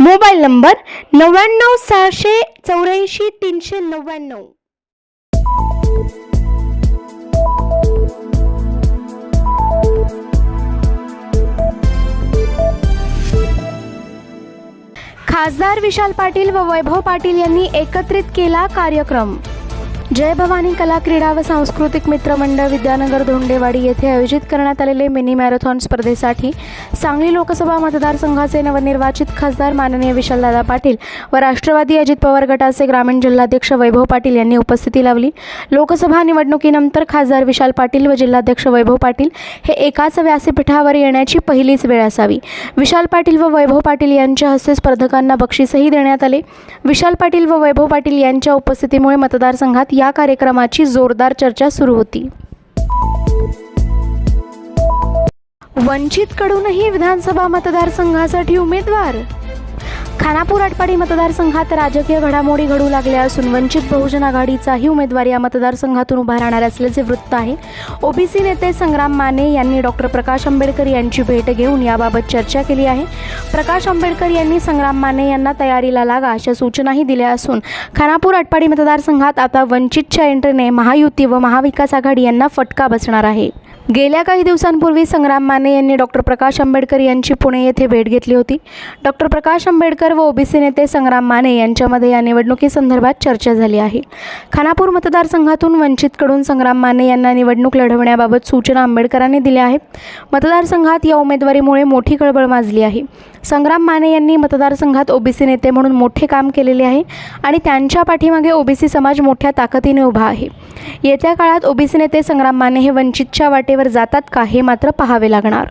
Mobile number नव्याण्णव सहाशे चौऱ्याऐंशी तीनशे नव्याण्णव. खासदार विशाल पाटील व वैभव पाटील यांनी एकत्रित केला कार्यक्रम. जय भवानी कला क्रीडा व सांस्कृतिक मित्र मंडळ विद्यानगर धोंडेवाडी येथे आयोजित करण्यात आलेले मिनी मॅरेथॉन स्पर्धेसाठी सांगली लोकसभा मतदारसंघाचे नवनिर्वाचित खासदार माननीय विशालदादा पाटील व राष्ट्रवादी अजित पवार गटाचे ग्रामीण जिल्हाध्यक्ष वैभव पाटील यांनी उपस्थिती लावली. लोकसभा निवडणुकीनंतर खासदार विशाल पाटील व जिल्हाध्यक्ष वैभव पाटील हे एकाच व्यासपीठावर येण्याची पहिलीच वेळ असावी. विशाल पाटील व वैभव पाटील यांच्या हस्ते स्पर्धकांना बक्षीसही देण्यात आले. विशाल पाटील व वैभव पाटील यांच्या उपस्थितीमुळे मतदारसंघात या कार्यक्रमाची जोरदार चर्चा सुरू होती. वंचितकडूनही विधानसभा मतदारसंघासाठी उमेदवार खानापूर आटपाडी मतदारसंघात राजकीय घडामोडी घडू लागल्या असून वंचित बहुजन आघाडीचाही उमेदवार या मतदारसंघातून उभा राहणार असल्याचे वृत्त आहे. ओबीसी नेते संग्राम माने यांनी डॉक्टर प्रकाश आंबेडकर यांची भेट घेऊन याबाबत चर्चा केली आहे. प्रकाश आंबेडकर यांनी संग्राम माने यांना तयारीला लागा अशा सूचनाही दिल्या असून खानापूर आटपाडी मतदारसंघात आता वंचितच्या एंट्रीने महायुती व महाविकास आघाडी यांना फटका बसणार आहे. गेल्या काही दिवसांपूर्वी संग्राम माने यांनी डॉक्टर प्रकाश आंबेडकर यांची पुणे येथे भेट घेतली होती. डॉक्टर प्रकाश आंबेडकर व ओबीसी नेते संग्राम माने यांच्यामध्ये या निवडणुकीसंदर्भात चर्चा झाली आहे. खानापूर मतदारसंघातून वंचितकडून संग्राम माने यांना निवडणूक लढवण्याबाबत सूचना आंबेडकरांनी दिल्या आहेत. मतदारसंघात या उमेदवारीमुळे मोठी खळबळ माजली आहे. संग्राम माने यांनी मतदारसंघात ओबीसी नेते म्हणून मोठे काम केलेले आहे आणि त्यांच्या पाठीमागे ओबीसी समाज मोठ्या ताकदीने उभा आहे. येत्या काळात ओबीसी नेते संग्राम माने हे वंचितच्या वाटेवर जातात का हे मात्र पाहावे लागणार.